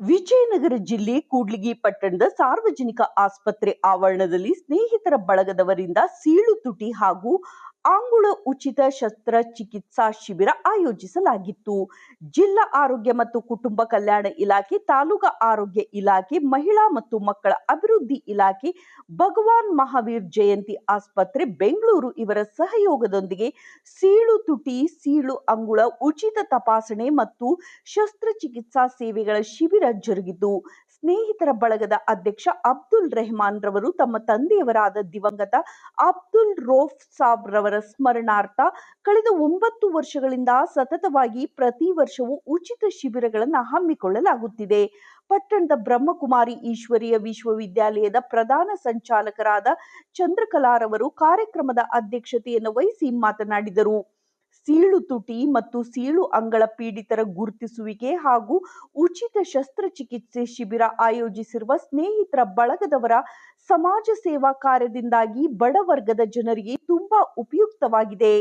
ವಿಜಯನಗರ ಜಿಲ್ಲೆ ಕೂಡ್ಲಿಗಿ ಪಟ್ಟಣದ ಸಾರ್ವಜನಿಕ ಆಸ್ಪತ್ರೆ ಆವರಣದಲ್ಲಿ ಸ್ನೇಹಿತರ ಬಳಗದವರಿಂದ ಸೀಳು ತುಟಿ ಹಾಗೂ ಆಂಗುಳ ಉಚಿತ ಶಸ್ತ್ರಚಿಕಿತ್ಸಾ ಶಿಬಿರ ಆಯೋಜಿಸಲಾಗಿತ್ತು. ಜಿಲ್ಲಾ ಆರೋಗ್ಯ ಮತ್ತು ಕುಟುಂಬ ಕಲ್ಯಾಣ ಇಲಾಖೆ, ತಾಲೂಕಾ ಆರೋಗ್ಯ ಇಲಾಖೆ, ಮಹಿಳಾ ಮತ್ತು ಮಕ್ಕಳ ಅಭಿವೃದ್ಧಿ ಇಲಾಖೆ, ಭಗವಾನ್ ಮಹಾವೀರ್ ಜಯಂತಿ ಆಸ್ಪತ್ರೆ, ಬೆಂಗಳೂರು ಇವರ ಸಹಯೋಗದೊಂದಿಗೆ ಸೀಳು ತುಟಿ, ಸೀಳು ಅಂಗುಳ, ಉಚಿತ ತಪಾಸಣೆ ಮತ್ತು ಶಸ್ತ್ರಚಿಕಿತ್ಸಾ ಸೇವೆಗಳ ಶಿಬಿರ ಜರುಗಿತು. ಸ್ನೇಹಿತರ ಬಳಗದ ಅಧ್ಯಕ್ಷ ಅಬ್ದುಲ್ ರೆಹಮಾನ್ ರವರು ತಮ್ಮ ತಂದೆಯವರಾದ ದಿವಂಗತ ಅಬ್ದುಲ್ ರೋಫ್ ಸಾಬ್ ರವರ ಸ್ಮರಣಾರ್ಥ ಕಳೆದ ಒಂಬತ್ತು ವರ್ಷಗಳಿಂದ ಸತತವಾಗಿ ಪ್ರತಿ ವರ್ಷವೂ ಉಚಿತ ಶಿಬಿರಗಳನ್ನು ಹಮ್ಮಿಕೊಳ್ಳಲಾಗುತ್ತಿದೆ. ಪಟ್ಟಣದ ಬ್ರಹ್ಮಕುಮಾರಿ ಈಶ್ವರೀಯ ವಿಶ್ವವಿದ್ಯಾಲಯದ ಪ್ರಧಾನ ಸಂಚಾಲಕರಾದ ಚಂದ್ರಕಲಾರವರು ಕಾರ್ಯಕ್ರಮದ ಅಧ್ಯಕ್ಷತೆಯನ್ನು ವಹಿಸಿ ಮಾತನಾಡಿದರು. ಸೀಳು ತುಟಿ ಮತ್ತು ಸೀಳು ಅಂಗಳ ಪೀಡಿತರ ಗುರುತಿಸುವಿಕೆ ಹಾಗೂ ಉಚಿತ ಶಸ್ತ್ರಚಿಕಿತ್ಸೆ ಶಿಬಿರ ಆಯೋಜಿಸಿರುವ ಸ್ನೇಹಿತರ ಬಳಗದವರ ಸಮಾಜ ಸೇವಾ ಕಾರ್ಯದಿಂದಾಗಿ ಬಡವರ್ಗದ ಜನರಿಗೆ ತುಂಬಾ ಉಪಯುಕ್ತವಾಗಿದೆ.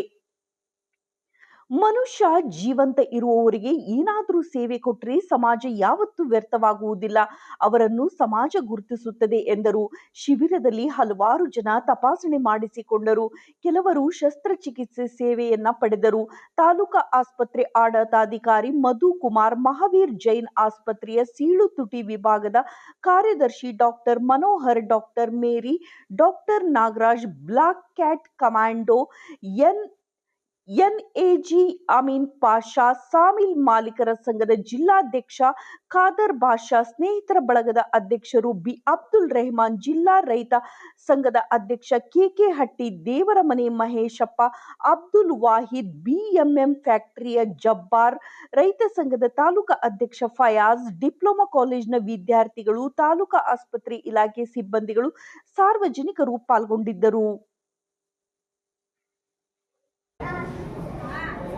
ಮನುಷ್ಯ ಜೀವಂತ ಇರುವವರಿಗೆ ಏನಾದರೂ ಸೇವೆ ಕೊಟ್ಟರೆ ಸಮಾಜ ಯಾವತ್ತೂ ವ್ಯರ್ಥವಾಗುವುದಿಲ್ಲ. ಅವರನ್ನು ಸಮಾಜ ಗುರುತಿಸುತ್ತದೆ ಎಂದರು. ಶಿಬಿರದಲ್ಲಿ ಹಲವಾರು ಜನ ತಪಾಸಣೆ ಮಾಡಿಸಿಕೊಂಡರು. ಕೆಲವರು ಶಸ್ತ್ರಚಿಕಿತ್ಸೆ ಸೇವೆಯನ್ನ ಪಡೆದರು. ತಾಲೂಕಾ ಆಸ್ಪತ್ರೆ ಆಡಳಿತಾಧಿಕಾರಿ ಮಧು ಕುಮಾರ್, ಮಹಾವೀರ್ ಜೈನ್ ಆಸ್ಪತ್ರೆಯ ಸೀಳು ತುಟಿ ವಿಭಾಗದ ಕಾರ್ಯದರ್ಶಿ doctor Manohar doctor Mary doctor Nagaraj, black cat commando N. NAG Amin Pasha sawmill ಮಾಲೀಕರ ಸಂಘದ ಜಿಲ್ಲಾಧ್ಯಕ್ಷ ಖಾದರ್ ಬಾಷಾ, ಸ್ನೇಹಿತರ ಬಳಗದ ಅಧ್ಯಕ್ಷರು ಬಿ ಅಬ್ದುಲ್ ರೆಹಮಾನ್, ಜಿಲ್ಲಾ ರೈತ ಸಂಘದ ಅಧ್ಯಕ್ಷ ಕೆಕೆ ಹಟ್ಟಿ, ದೇವರಮನೆ ಮಹೇಶಪ್ಪ, ಅಬ್ದುಲ್ ವಾಹಿದ್ ಬಿಎಂಎಂ ಫ್ಯಾಕ್ಟರಿಯ ಜಬ್ಬಾರ್, ರೈತ ಸಂಘದ ತಾಲೂಕಾ ಅಧ್ಯಕ್ಷ ಫಯಾಜ್, ಡಿಪ್ಲೊಮಾ ಕಾಲೇಜಿನ ವಿದ್ಯಾರ್ಥಿಗಳು, ತಾಲೂಕಾ ಆಸ್ಪತ್ರೆ ಇಲಾಖೆ ಸಿಬ್ಬಂದಿಗಳು ಸಾರ್ವಜನಿಕರು ಪಾಲ್ಗೊಂಡಿದ್ದರು.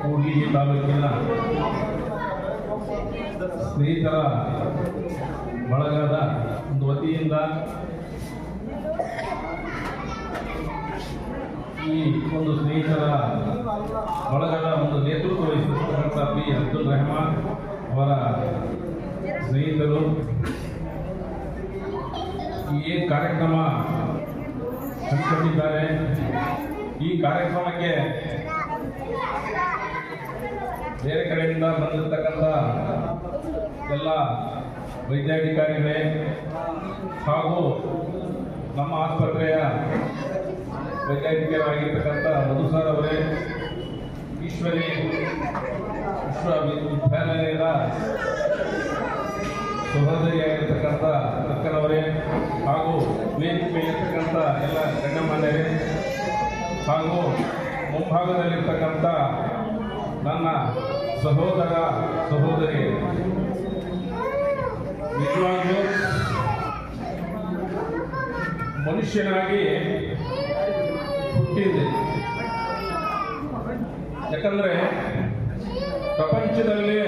ಕೂಡ್ಲಿಗಿ ತಾಲೂಕಿನ ಸ್ನೇಹಿತರ ಬಳಗದ ಒಂದು ವತಿಯಿಂದ ಈ ಒಂದು ಸ್ನೇಹಿತರ ಬಳಗದ ಒಂದು ನೇತೃತ್ವ ವಹಿಸಿರ್ತಕ್ಕಂಥ ಪಿ ಅಬ್ದುಲ್ ರೆಹಮಾನ್ ಅವರ ಸ್ನೇಹಿತರು, ಈ ಏನು ಕಾರ್ಯಕ್ರಮ ಹಮ್ಮಿಕೊಂಡಿದ್ದಾರೆ ಈ ಕಾರ್ಯಕ್ರಮಕ್ಕೆ ಬೇರೆ ಕಡೆಯಿಂದ ಬಂದಿರತಕ್ಕಂಥ ಎಲ್ಲ ವೈದ್ಯಾಧಿಕಾರಿಗಳೇ ಹಾಗೂ ನಮ್ಮ ಆಸ್ಪತ್ರೆಯ ವೈದ್ಯಾಧಿಕಾರಿಯಾಗಿರ್ತಕ್ಕಂಥ ಮಧುಸರ್ ಅವರೇ, ಈಶ್ವರಿ ವಿಶ್ವವಿದ್ಯಾಲಯದ ಸಹೋದರಿಯಾಗಿರ್ತಕ್ಕಂಥ ಅಕ್ಕನವರೇ ಹಾಗೂ ವೇದಿಕೆ ಮೇಲಿರ್ತಕ್ಕಂಥ ಎಲ್ಲ ಗಣ್ಯಮಾನ್ಯರೇ ಹಾಗೂ ಮುಂಭಾಗದಲ್ಲಿರ್ತಕ್ಕಂಥ ನನ್ನ ಸಹೋದರ ಸಹೋದರಿ. ನಿಜವಾಗ್ಲೂ ಮನುಷ್ಯನಾಗಿ ಹುಟ್ಟಿದೆ. ಯಾಕಂದ್ರೆ ಪ್ರಪಂಚದಲ್ಲಿ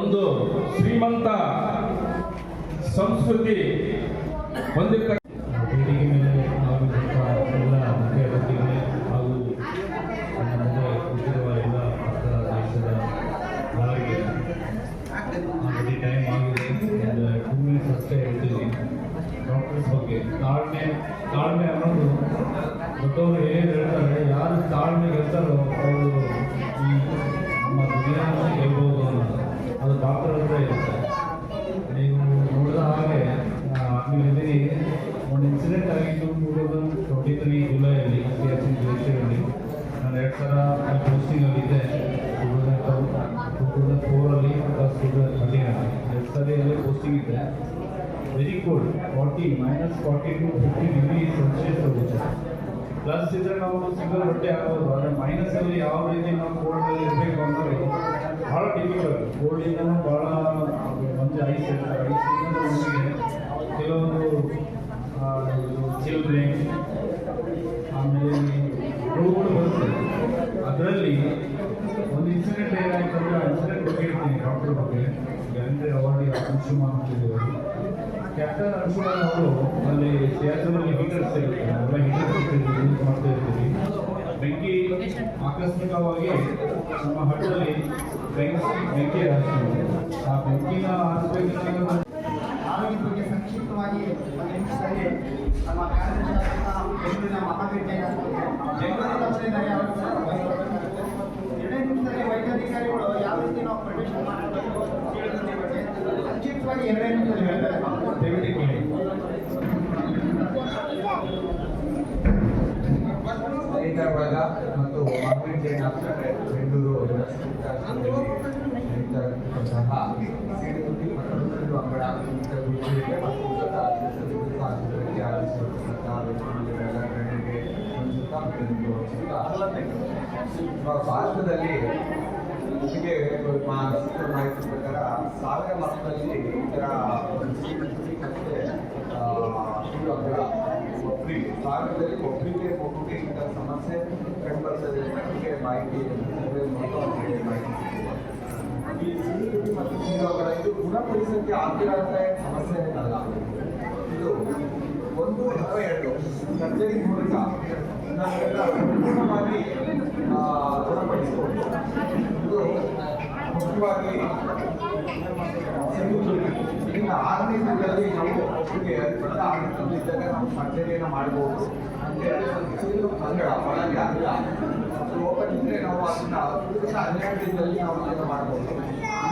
ಒಂದು ಶ್ರೀಮಂತ ಸಂಸ್ಕೃತಿ ಹೊಂದಿರ್ತಕ್ಕ ದೊಡ್ಡವರು ಏನು ಹೇಳ್ತಾರೆ, ಯಾರು ತಾಳ್ಮೆ ಇರ್ತಾರೋ ಅವರು ನಮ್ಮ ದುನಿಯಾವನ್ನು ಗೆಲ್ಬೋದು ಅನ್ನೋದು. ಅದು ಡಾಕ್ಟರ್ ಹತ್ರ ಇರುತ್ತೆ. ನೀವು ನೋಡಿದ ಹಾಗೆ ಒಂದು ಇನ್ಸಿಡೆಂಟ್ ಆಗಿತ್ತು ಟೂ ತೌಸಂಡ್ ಟ್ವೆಂಟಿ ತ್ರೀ ಜುಲೈಯಲ್ಲಿ ಎಸ್ ಸಿ ಜುಡಿಷಿಯರಲ್ಲಿ ನಾನು ಎರಡು ಸಲ ಪೋಸ್ಟಿಂಗಲ್ಲಿದ್ದೆ ಟೂ ತೌಸಂಡ್ ಟೂ ತೌಸಂಡ್ ಫೋರಲ್ಲಿ ಪ್ಲಸ್ ಟೂ ತೌಸಂಡ್ ಥರ್ಟೀನಲ್ಲಿ ಎರಡು ಸರಿಯಲ್ಲಿ ಪೋಸ್ಟಿಂಗ್ ಇದ್ದೆ. Very cold forty minus forty to fifty degree celsius ಹೋಗುತ್ತೆ. ಪ್ಲಸ್ ಇದ್ರೆ ನಾವು ಸಿಂಗಲ್ ಬಟ್ಟೆ ಹಾಕೋದು ಆದರೆ ಮೈನಸಲ್ಲಿ ಯಾವ ರೀತಿ ನಾವು ಕೋಲ್ಡಲ್ಲಿ ಇರಬೇಕು ಅಂದರೆ ಭಾಳ ಡಿಫಿಕಲ್ಟ್ ಕೋಲ್ಡಿಂದನೂ ಭಾಳ ಮಂಜು ಐಸ್ ಇರ್ತಾರೆ ನಮಗೆ ಕೆಲವೊಂದು ಚಿಲ್ಡ್ರೆ ಆಮೇಲೆ ರೋಗಗಳು ಬರುತ್ತೆ. ಅದರಲ್ಲಿ ಒಂದು ಇನ್ಸಿಡೆಂಟ್ ಏನಾಯ್ತು ಅಂದರೆ ಇನ್ಸಿಡೆಂಟ್ ಬಗ್ಗೆ ಹೇಳ್ತೀನಿ ಡಾಕ್ಟರ್ ಬಗ್ಗೆ. ಗ್ಯಾರಂಟಿ ಅವಾರ್ಡ್ ಅಂಶುಮಾನ್ ಅಂತಿದ್ದೇವೆ ಕ್ಯಾಪ್ಟನ್ ಅಂಶುಮಾನ್ ಅವರು ಅಲ್ಲಿ ಸಿಯಾಚನಲ್ಲಿ ಹೀಟರ್ಸ್ ಯೂಸ್ ಮಾಡ್ತಾ ಇರ್ತೀವಿ ಬೆಂಕಿ ಆಕಸ್ಮಿಕವಾಗಿ ನಮ್ಮ ಹಟ್ಟಲ್ಲಿ ಬೆಂಕಿ ಬೆಂಕಿ ಹಚ್ಚಿದ್ರು. ಆ ಬೆಂಕಿನ ಹಾಸ್ಬೇಕು ಆರೋಗ್ಯ ಬಗ್ಗೆ ಸಂಕ್ಷಿಪ್ತವಾಗಿ ನಿಮಿಷದಲ್ಲಿ ನಮ್ಮ ಕಾರ್ಯದರ್ಶಿಯಾದಂತಹ ಬೆಂಗಳೂರಿನ ವೈದ್ಯಾಧಿಕಾರಿಗಳು ಯಾವ ರೀತಿ ನಾವು ಪ್ರವೇಶ ಬಗ್ಗೆ ಸಂಕ್ಷಿಪ್ತವಾಗಿ ಎರಡೇ ನಿಮಿಷದಲ್ಲಿ ಹೇಳ್ತಾರೆ ದಯವಿಟ್ಟು ಕೇಳಿ ರೈತರ ಬಳಗ ಮತ್ತು ಮಾರ್ಕೆಟ್ ಜೈನ್ ಆಸ್ಪತ್ರೆ ಬೆಂಗಳೂರು ನಡೀತಕ್ಕಂತಹ ಸಿಡಿಗುಡಿ ಮತ್ತು ಮತ್ತೊಂದು ಅಂಗಡ ಗುರುಗಳಿಗೆ ಮತ್ತು ಉನ್ನತ ಚಿಕಿತ್ಸಾ ಆಸ್ಪತ್ರೆಗೆ ಆಗಮಿಸಿರ್ತಕ್ಕಂತಹ ವ್ಯಕ್ತಿಗಳಿಗೆ ಗಣ್ಯರಿಗೆ ಒಂದು ಸುತ್ತ ಬೆಳೆದು ಚಿಕ್ಕ ಭಾರತದಲ್ಲಿ ನಿಮಗೆ ಮಾಹಿತಿ ಮಾಹಿತಿ ಪ್ರಕಾರ ಸಾವಿರ ವರ್ಷದಲ್ಲಿ ಈ ಥರ ಮತ್ತು ಸುಳ್ಳು ಅಂಗಡ ಒಬ್ಬರಿ ಭಾಗದಲ್ಲಿ ಒಬ್ಬರಿಗೆ ಒಬ್ಬರಿಗೆ ಇಂಥ ಸಮಸ್ಯೆ ಕಂಡುಬರ್ತದೆ ನಮಗೆ ಮಾಹಿತಿ ಮಾಹಿತಿ. ಈ ಸಿಡಿಗುಡಿ ಮತ್ತು ಸೀರೋಗಳ ಇದು ಗುಣಪಡಿಸೋಕ್ಕೆ ಆಗಿರೋಂಥ ಸಮಸ್ಯೆ ಏನಲ್ಲ. ಇದು ಒಂದು ಅಥವಾ ಎರಡು. ಸರ್ಜರಿ ಮೂಲಕ ನಾವೆಲ್ಲ ಸಂಪೂರ್ಣವಾಗಿ ಆ, ಗುಣಪಡಿಸ್ಬೋದು ಇದು ಮುಖ್ಯವಾಗಿ ಈಗ ಆರನೇ ದಿನದಲ್ಲಿ ನಾವು ಒಬ್ಬರಿಗೆ ಅದ್ಭುತ ತಂದಿದ್ದಾಗ ನಾವು ಸರ್ಜರಿಯನ್ನು ಮಾಡ್ಬೋದು ಅಂದರೆ ಅಂಗಡ ಒಳಗೆ ಅಂಗಡ ಅದು ಓಪನ್ ಇದ್ದರೆ ನಾವು ಅದನ್ನು ಹನ್ನೆರಡು ದಿನದಲ್ಲಿ ನಾವು ಅದನ್ನು ಮಾಡ್ಬೋದು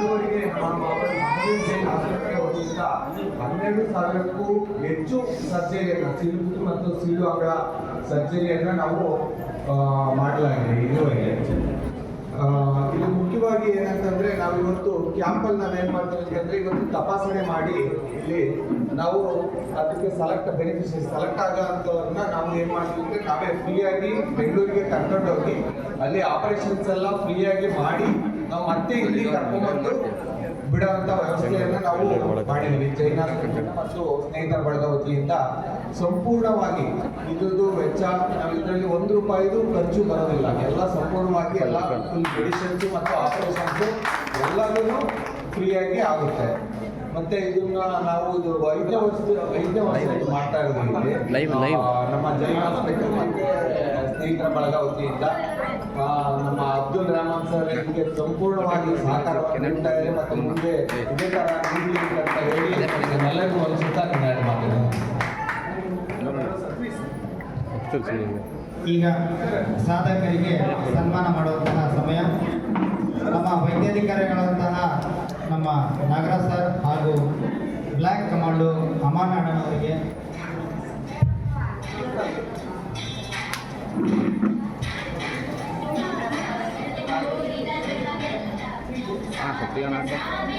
ಇದುವರೆಗೆ ನಮ್ಮ ಹನ್ನೆರಡು ಸಾವಿರಕ್ಕೂ ಹೆಚ್ಚು ಸರ್ಜರಿಯನ್ನು ಸಿಲು ಮತ್ತು ಸೀಳು ಅಂಗ ಸರ್ಜರಿಯನ್ನು ನಾವು ಮಾಡಲಾಗಿದೆ ಇದುವರೆಗೆ. ಇದು ಮುಖ್ಯವಾಗಿ ಏನಂತಂದ್ರೆ ನಾವು ಇವತ್ತು ಕ್ಯಾಂಪಲ್ಲಿ ಏನ್ ಮಾಡ್ತೀವಿ ಅಂತಂದ್ರೆ ಇವತ್ತು ತಪಾಸಣೆ ಮಾಡಿ ಇಲ್ಲಿ ನಾವು ಅದಕ್ಕೆ ಸೆಲೆಕ್ಟ್ ಬೆನಿಫಿಷರಿ ಸೆಲೆಕ್ಟ್ ಆಗೋಂಥವ್ರನ್ನ ನಾವು ಏನ್ ಮಾಡ್ತೀವಿ ಅಂದ್ರೆ ನಾವೇ ಫ್ರೀಯಾಗಿ ಬೆಂಗಳೂರಿಗೆ ಕರ್ಕೊಂಡೋಗಿ ಅಲ್ಲಿ ಆಪರೇಷನ್ಸ್ ಎಲ್ಲ ಫ್ರೀಯಾಗಿ ಮಾಡಿ ನಾವು ಮತ್ತೆ ಇಲ್ಲಿ ಕರ್ಕೊಂಡ್ಬಂದು ಬಿಡುವಂತ ವ್ಯವಸ್ಥೆಯನ್ನು ನಾವು ಮಾಡಿದ್ವಿ ಜೈನ ಮತ್ತು ಸ್ನೇಹಿತರ ಬಳಗ ವತಿಯಿಂದ ಸಂಪೂರ್ಣವಾಗಿ ಇದ್ರದ್ದು ವೆಚ್ಚ ನಾವು ಇದರಲ್ಲಿ ಒಂದು ರೂಪಾಯಿದು ಖರ್ಚು ಬರೋದಿಲ್ಲ. ಎಲ್ಲ ಸಂಪೂರ್ಣವಾಗಿ ಎಲ್ಲ ಫುಲ್ ಮೆಡಿಸಿನ್ಸ್ ಮತ್ತು ಆಪರೇಷನ್ಸ್ ಎಲ್ಲದೂ ಫ್ರೀಯಾಗಿ ಆಗುತ್ತೆ. ಮತ್ತೆ ಇದನ್ನ ನಾವು ಇದು ವೈದ್ಯ ವೈದ್ಯ ವಸ್ತು ಮಾಡ್ತಾ ಇರೋದು ನಮ್ಮ ಜೈನ್ ಹಾಸ್ಪಿಟಲ್ ಮತ್ತೆ ಸ್ನೇಹಿತರ ಬಳಗ ವತಿಯಿಂದ ನಮ್ಮ ಅಬ್ದುಲ್ ರಹಮಾನ್ ಸರ್ ಇದಕ್ಕೆ ಸಂಪೂರ್ಣವಾಗಿ ಸಹಕಾರ ನೀಡ್ತಾ ಇದ್ದಾರೆ ಮತ್ತು ಮುಂದೆ ಇದೇ ನೀಡಲಿ ಅಂತ ಹೇಳಿ ನಮ್ಮೆಲ್ಲರಿಗೂ ಒಂದು ಸುತ್ತ ಕಂಡಾಯ ಮಾತಾಡೋದು ಈಗ ಸಾಧಕರಿಗೆ ಸನ್ಮಾನ ಮಾಡುವಂತಹ ಸಮಯ. ನಮ್ಮ ವೈದ್ಯಾಧಿಕಾರಿಗಳಂತಹ ನಮ್ಮ ನಾಗರಾಜ್ ಸರ್ ಹಾಗೂ ಬ್ಲ್ಯಾಕ್ ಕಮಾಂಡು ಅಮಾನ್ గట్టిగా నాకు చెప్పండి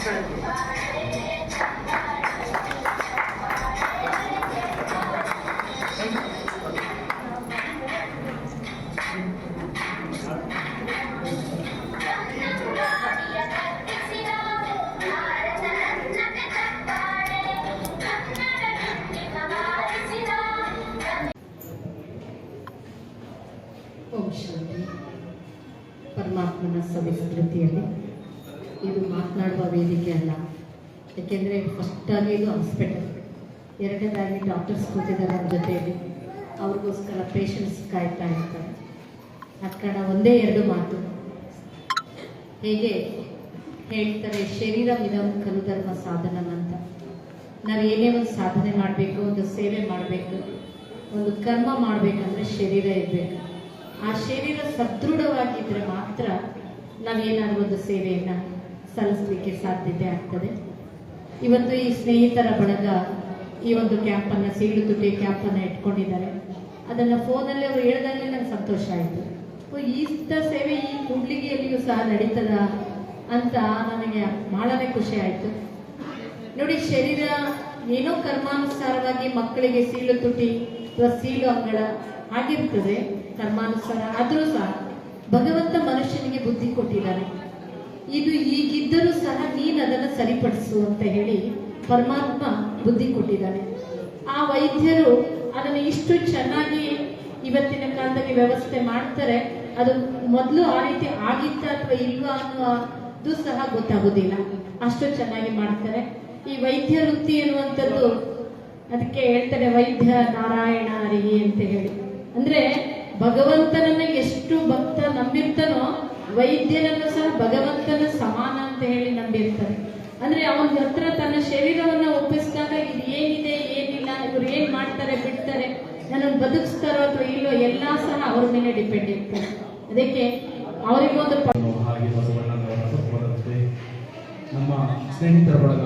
Thank you. ಓಂ ಶಾಂತಿ ಪರಮಾತ್ಮನ ಸವಿಸ್ತೃತಿಯಲ್ಲಿ ಇದು ಮಾತನಾಡುವ ವೇದಿಕೆ ಅಲ್ಲ. ಏಕೆಂದರೆ ಫಸ್ಟಾಗಿ ಇದು ಹಾಸ್ಪಿಟಲ್ ಎರಡನೇದಾಗಿ ಡಾಕ್ಟರ್ಸ್ ಕೂತಿದ್ದಾರೆ ನಮ್ಮ ಜೊತೆಯಲ್ಲಿ. ಅವ್ರಿಗೋಸ್ಕರ ಪೇಷಂಟ್ಸ್ ಕಾಯ್ತಾ ಇರ್ತಾರೆ. ಆ ಕಾರಣ ಒಂದೇ ಎರಡು ಮಾತು. ಹೇಗೆ ಹೇಳ್ತಾರೆ, ಶರೀರ ಮಿದಂ ಕಲು ಧರ್ಮ ಸಾಧನಂ ಅಂತ. ನಾವು ಏನೇ ಒಂದು ಸಾಧನೆ ಮಾಡಬೇಕು, ಒಂದು ಸೇವೆ ಮಾಡಬೇಕು, ಒಂದು ಕರ್ಮ ಮಾಡಬೇಕಂದ್ರೆ ಶರೀರ ಇರಬೇಕು. ಆ ಶರೀರ ಸದೃಢವಾಗಿದ್ರೆ ಮಾತ್ರ ನಾವೇನಾದರೂ ಒಂದು ಸೇವೆಯನ್ನು ಸಲ್ಲಿಸಲಿಕ್ಕೆ ಸಾಧ್ಯತೆ ಆಗ್ತದೆ. ಇವತ್ತು ಈ ಸ್ನೇಹಿತರ ಬಳಗ ಈ ಒಂದು ಕ್ಯಾಂಪನ್ನು ಸೀಳು ತುಟಿ ಕ್ಯಾಂಪನ್ನು ಇಟ್ಕೊಂಡಿದ್ದಾರೆ. ಅದನ್ನು ಫೋನಲ್ಲಿ ಅವರು ಹೇಳಿದಾಗಲೇ ನಂಗೆ ಸಂತೋಷ ಆಯಿತು. ಇಂಥ ಸೇವೆ ಈ ಕೂಡ್ಲಿಗೆಯಲ್ಲಿಯೂ ಸಹ ನಡೀತದ ಅಂತ ನನಗೆ ಬಹಳನೇ ಖುಷಿ ಆಯಿತು. ನೋಡಿ, ಶರೀರ ಏನೋ ಕರ್ಮಾನುಸಾರವಾಗಿ ಮಕ್ಕಳಿಗೆ ಸೀಳು ತುಟಿ ಅಥವಾ ಸೀಳು ಅಂಗಳ ಆಗಿರ್ತದೆ. ಕರ್ಮಾನುಸಾರ ಆದರೂ ಸಹ ಭಗವಂತ ಮನುಷ್ಯನಿಗೆ ಬುದ್ಧಿ ಕೊಟ್ಟಿದ್ದಾನೆ ಇದು ಈಗಿದ್ದರೂ ಸಹ ನೀನು ಅದನ್ನು ಸರಿಪಡಿಸು ಅಂತ ಹೇಳಿ ಪರಮಾತ್ಮ ಬುದ್ಧಿ ಕೊಟ್ಟಿದ್ದಾನೆ. ಆ ವೈದ್ಯರು ಅದನ್ನು ಇಷ್ಟು ಚೆನ್ನಾಗಿ ಇವತ್ತಿನ ಕಾಲದಲ್ಲಿ ವ್ಯವಸ್ಥೆ ಮಾಡ್ತಾರೆ, ಅದು ಮೊದಲು ಆ ರೀತಿ ಆಗಿತ್ತ ಅಥವಾ ಇಲ್ವಾ ಅನ್ನೋದು ಸಹ ಗೊತ್ತಾಗೋದಿಲ್ಲ ಅಷ್ಟು ಚೆನ್ನಾಗಿ ಮಾಡ್ತಾರೆ. ಈ ವೈದ್ಯ ವೃತ್ತಿ ಅನ್ನುವಂಥದ್ದು ಅದಕ್ಕೆ ಹೇಳ್ತಾರೆ ವೈದ್ಯ ನಾರಾಯಣ ಹರಿ ಅಂತ ಹೇಳಿ. ಅಂದ್ರೆ ಭಗವಂತನನ್ನ ಎಷ್ಟು ಭಕ್ತ ನಂಬಿರ್ತಾನೋ ವೈದ್ಯನನ್ನು ಸಹ ಭಗವಂತನ ಸಮಾನ ಅಂತ ಹೇಳಿ ನಂಬಿರ್ತಾನೆ ಅಂದ್ರೆ ಅವನ ಹತ್ರ ತನ್ನ ಶರೀರವನ್ನ ಒಪ್ಪಿಸಿದಾಗ ಇದು ಏನಿದೆ, ಏನಿಲ್ಲ, ಇವ್ರು ಏನ್ ಮಾಡ್ತಾರೆ, ಬಿಡ್ತಾರೆ ನನ್ನ ಬದುಕಿಸ್ತಾರೋ ಅಥವಾ ಇಲ್ಲೋ ಎಲ್ಲಾ ಸಹ ಅವ್ರ ಮೇಲೆ ಡಿಪೆಂಡ್ ಇರ್ತಾರೆ ಅದಕ್ಕೆ ಅವರಿಗೊಂದು ನಮ್ಮ ಸ್ನೇಹಿತರ ಬಳಗ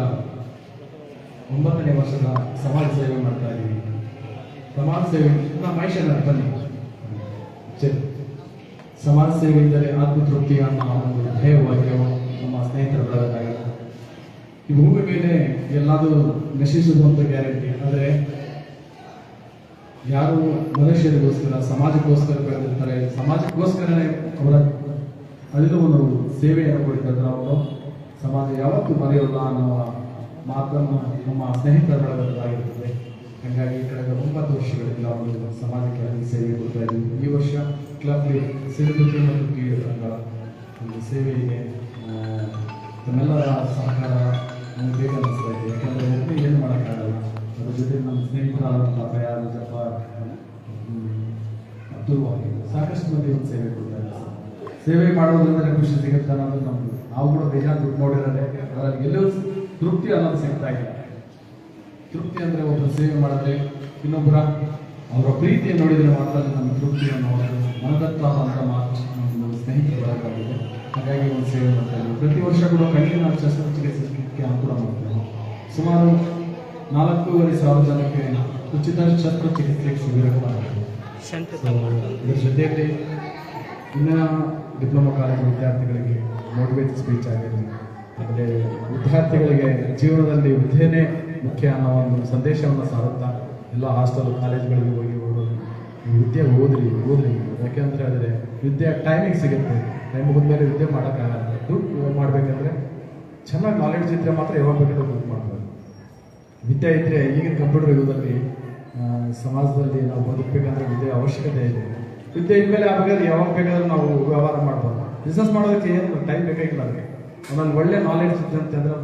ಒಂಬತ್ತನೇ ವರ್ಷದ ಸಮಾಜ ಸೇವೆ ಮಾಡ್ತಾ ಇದ್ದೀವಿ. ಸಮಾಜ ಸೇವೆ, ನಮ್ಮ ಮಹೇಶನ ಬನ್ನಿ. ಸಮಾಜ ಸೇವೆ ಸೇವೆಯಿಂದಲೇ ಆತ್ಮತೃಪ್ತಿ ಅನ್ನೋ ಒಂದು ಧ್ಯೇಯವಾಕ್ಯವು ನಮ್ಮ ಸ್ನೇಹಿತರ ಬಳಗದಾಗಿದೆ ಈ ಭೂಮಿ ಮೇಲೆ ಎಲ್ಲಾದರೂ ನಶಿಸುವುದು ಅಂತ ಗ್ಯಾರಂಟಿ ಆದರೆ ಯಾರು ಮನುಷ್ಯರಿಗೋಸ್ಕರ, ಸಮಾಜಕ್ಕೋಸ್ಕರ ಬೆಳೆದಿರ್ತಾರೆ, ಸಮಾಜಕ್ಕೋಸ್ಕರನೇ ಅವರ ಅಳಿಲವನ್ನು ಸೇವೆಯನ್ನು ಕೊಡ್ತಾರೆ ಅವರು ಸಮಾಜ ಯಾವತ್ತೂ ಮರೆಯೋಲ್ಲ ಅನ್ನುವ ಮಾತನ್ನು ನಮ್ಮ ಸ್ನೇಹಿತರ ಬಳಗದಾಗಿರುತ್ತದೆ ಹಾಗಾಗಿ ಕಳೆದ ಒಂಬತ್ತು ವರ್ಷಗಳಿಂದ ಅವರು ಸಮಾಜಕ್ಕೆ ಅಲ್ಲಿ ಸೇವೆ ಕೊಡ್ತಾ ಇದ್ದೀವಿ. ಈ ವರ್ಷ ಕ್ಲಬ್ ಸಿರಿದುರ್ಗ ಮತ್ತು ಕ್ರೀಡೆ ತಂಡ ಒಂದು ಸೇವೆಗೆ ತಮ್ಮೆಲ್ಲರ ಸಹಕಾರ ನಮಗೆ ಬೇಗ ಅನಿಸ್ತಾ ಇದೆ. ಯಾಕಂದರೆ ಒಬ್ಬರು ಏನು ಮಾಡೋಕ್ಕಾಗಲ್ಲ. ಅದ್ರ ಜೊತೆ ನಮ್ಮ ಸ್ನೇಹಿತರಾದಂಥ ಪ್ರಯಾಣ ಜಪ ಅಬ್ದುಲ್ ವಾಹಿ ಸಾಕಷ್ಟು ಮಂದಿ ಒಂದು ಸೇವೆ ಕೊಡ್ತಾ ಇದ್ದಾರೆ ಸೇವೆ ಮಾಡೋದ್ರಿಂದ ಖುಷಿ ಸಿಗುತ್ತೆ ಅನ್ನೋದು ನಮ್ಮದು ನಾವು ಕೂಡ ಬೇಜಾರು ದುಡ್ಡು ನೋಡಿರೋದೇ ಅದರಲ್ಲಿ ಎಲ್ಲೂ ತೃಪ್ತಿ ಅನ್ನೋದು ಸಿಗ್ತಾ ಇಲ್ಲ. ತೃಪ್ತಿ ಅಂದರೆ ಒಬ್ಬರು ಸೇವೆ ಮಾಡಿದ್ರೆ ಇನ್ನೊಬ್ಬರ ಅವರ ಪ್ರೀತಿಯನ್ನು ನೋಡಿದರೆ ಮಾತ್ರ ನಮ್ಮ ತೃಪ್ತಿ ತೃಪ್ತಿಯನ್ನು ನೋಡೋದು ಮನದತ್ತಾದಂಥ ಮಾತು ನಮ್ಮ ಸ್ನೇಹಿತರ ಬಳಗಾಗಿದೆ ಹಾಗಾಗಿ ಒಂದು ಸೇವೆ ಮಾಡ್ತಾ ಇದ್ದೀವಿ ಪ್ರತಿ ವರ್ಷ ಕೂಡ ಕಣ್ಣಿನ ಶಸ್ತ್ರಚಿಕಿತ್ಸೆ ಅನುಕೂಲ ಮಾಡ್ತೇವೆ ಸುಮಾರು ನಾಲ್ಕೂವರೆ ಸಾವಿರ ಜನಕ್ಕೆ ಉಚಿತ ಶಸ್ತ್ರಚಿಕಿತ್ಸೆ ಶಿಬಿರ ಇದ್ರ ಜೊತೆಯಲ್ಲಿ ಇನ್ನು ಡಿಪ್ಲೊಮಾ ಕಾಲೇಜು ವಿದ್ಯಾರ್ಥಿಗಳಿಗೆ ಮೋಟಿವೇಟ್ ಸ್ಪೀಚ್ ಆಗಿರಲಿ ಆಮೇಲೆ ವಿದ್ಯಾರ್ಥಿಗಳಿಗೆ ಜೀವನದಲ್ಲಿ ವಿದ್ಯೆನೇ ಮುಖ್ಯ ಅನ್ನೋ ಒಂದು ಸಂದೇಶವನ್ನು ಸಾರುತ್ತಾ ಎಲ್ಲ ಹಾಸ್ಟೆಲ್ ಕಾಲೇಜ್ಗಳಿಗೆ ಹೋಗಿ ಓಡೋದು ವಿದ್ಯೆ ಓದ್ರಿ ಓದ್ರಿ. ಯಾಕೆಂತ ಹೇಳಿದ್ರೆ ವಿದ್ಯೆ ಟೈಮಿಗೆ ಸಿಗುತ್ತೆ. ಟೈಮ್ ಹೋದ್ಮೇಲೆ ವಿದ್ಯೆ ಮಾಡೋಕ್ಕಾಗಲ್ಲ. ದುಡ್ಡು ಮಾಡಬೇಕಂದ್ರೆ ಚೆನ್ನಾಗಿ ನಾಲೆಡ್ಜ್ ಇದ್ದರೆ ಮಾತ್ರ ಯಾವಾಗ ಬೇಕಾದ್ರೆ ದುಡ್ಡು ಮಾಡ್ಬೋದು. ವಿದ್ಯೆ ಇದ್ದರೆ ಈಗಿನ ಕಂಪ್ಯೂಟರ್ ಯುಗದಲ್ಲಿ ಸಮಾಜದಲ್ಲಿ ನಾವು ಬದುಕಬೇಕಂದ್ರೆ ವಿದ್ಯೆ ಅವಶ್ಯಕತೆ ಇದೆ. ವಿದ್ಯೆ ಇದ್ಮೇಲೆ ಬೇಕಾದ್ರೆ ಯಾವಾಗ ಬೇಕಾದ್ರೂ ನಾವು ವ್ಯವಹಾರ ಮಾಡ್ಬೋದು. ಬಿಸ್ನೆಸ್ ಮಾಡೋದಕ್ಕೆ ಏನು ಟೈಮ್ ಬೇಕಾಗಿಲ್ಲ ಅದಕ್ಕೆ. ಒಂದೊಂದು ಒಳ್ಳೆ ನಾಲೆಡ್ಜ್ ಇದ್ದಂತೆ ಅಂದ್ರೆ